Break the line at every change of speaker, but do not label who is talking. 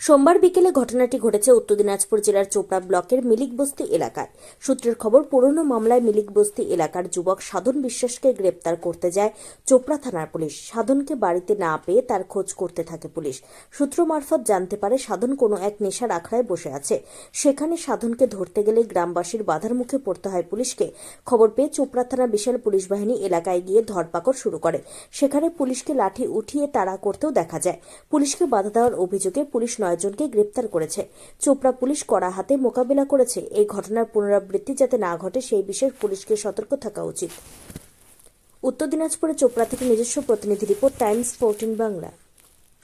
সোমবার বিকেলে ঘটনাটি ঘটেছে উত্তর দিনাজপুর জেলার চোপড়া ব্লকের মিলিক বস্তি এলাকায়। সূত্রের খবর, পুরনো মামলায় মিলিক বস্তি এলাকার যুবক সাধন বিশ্বাসকে গ্রেপ্তার করতে যায় চোপড়া থানার পুলিশ। সাধনকে বাড়িতে না পেয়ে তার খোঁজ করতে থাকে পুলিশ। সূত্র মারফত জানতে পারে, সাধন কোনো এক নেশার আখড়ায় বসে আছে। সেখানে সাধনকে ধরতে গেলে গ্রামবাসীর বাধার মুখে পড়তে হয় পুলিশকে। খবর পেয়ে চোপড়া থানা বিশাল পুলিশ বাহিনী এলাকায় গিয়ে ধরপাকড় শুরু করে। সেখানে পুলিশকে লাঠি উঠিয়ে তাড়া করতেও দেখা যায়। পুলিশকে বাধা দেওয়ার অভিযোগে পুলিশ নয়জনকে গ্রেপ্তার করেছে। চোপড়া পুলিশ কড়া হাতে মোকাবিলা করেছে। এই ঘটনার পুনরাবৃত্তি যাতে না ঘটে, সেই বিষয়ে পুলিশকে সতর্ক থাকা উচিত। উত্তর দিনাজপুরে চোপড়া থেকে নিজস্ব প্রতিনিধি report, Times, fourteen Bangla.